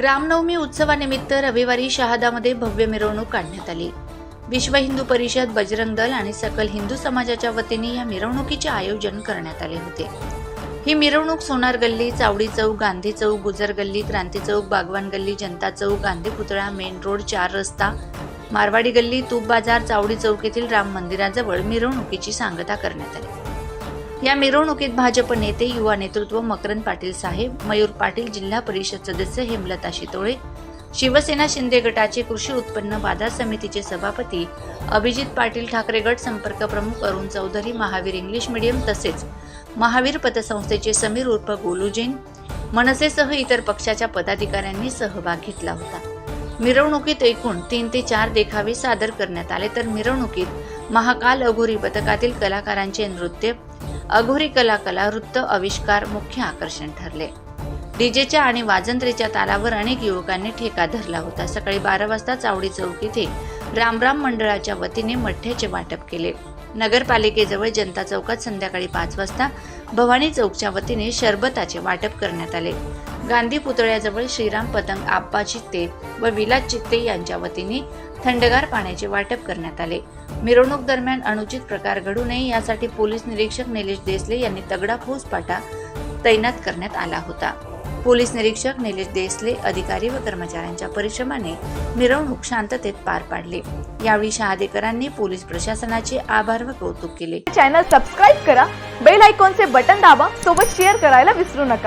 रामनवमी उत्सवानिमित्त रविवारी शहादामध्ये भव्य मिरवणूक काढण्यात आली. विश्व हिंदू परिषद बजरंग दल आणि सकल हिंदू समाजाच्या वतीने या मिरवणुकीचे आयोजन करण्यात आले होते. ही मिरवणूक सोनार गल्ली चावडी चौक गांधी चौक गुजर गल्ली क्रांती चौक बागवान गल्ली जनता चौक गांधी पुतळा मेन रोड चार रस्ता मारवाडी गल्ली तूप बाजार चावडी चौक येथील राम मंदिराजवळ मिरवणुकीची सांगता करण्यात आली. या मिरवणुकीत भाजप नेते युवा नेतृत्व मकरंद पाटील साहेब मयूर पाटील जिल्हा परिषद सदस्य हेमलता शितोळे शिवसेना शिंदे गटाचे कृषी उत्पन्न बाजार समितीचे सभापती अभिजित पाटील ठाकरे गट संपर्क प्रमुख अरुण चौधरी महावीर इंग्लिश मीडियम तसेच महावीर पतसंस्थेचे समीर उर्फ गोलू जैन मनसेसह इतर पक्षाच्या पदाधिकाऱ्यांनी सहभाग घेतला होता. मिरवणुकीत एकूण तीन ते चार देखावे सादर करण्यात आले तर मिरवणुकीत महाकाल अघोरी पथकातील कलाकारांचे नृत्य अघोरी कला कला वृत्त आविष्कार मुख्य आकर्षण ठरले. डीजेच्या आणि वाजंत्रीच्या तालावर अनेक युवकांनी ठेका धरला होता. सकाळी बारा वाजता चावडी चौक इथे रामराम मंडळाच्या वतीने मठ्याचे वाटप केले. नगरपालिकेजवळ जनता चौकात संध्याकाळी पाच वाजता भवानी चौकच्या वतीने शरबताचे वाटप करण्यात आले. गांधी पुतळ्याजवळ श्रीराम पतंग आप्पा चित्ते व विलास चित्ते यांच्या वतीने थंडगार पाण्याचे वाटप करण्यात आले. मिरवणूक दरम्यान अनुचित प्रकार घडू नये यासाठी पोलीस निरीक्षक निलेश देसले यांनी तगडा फौजपाटा तैनात करण्यात आला होता. पोलीस निरीक्षक निलेश देसले अधिकारी व कर्मचाऱ्यांच्या परिश्रमाने मिरवणूक शांततेत पार पाडली. यावेळी शहादेकरांनी पोलीस प्रशासनाचे आभार व कौतुक केले. चॅनल सबस्क्राईब करा बेल आयकॉनचे बटन दाबा सोबत शेअर करायला विसरू नका.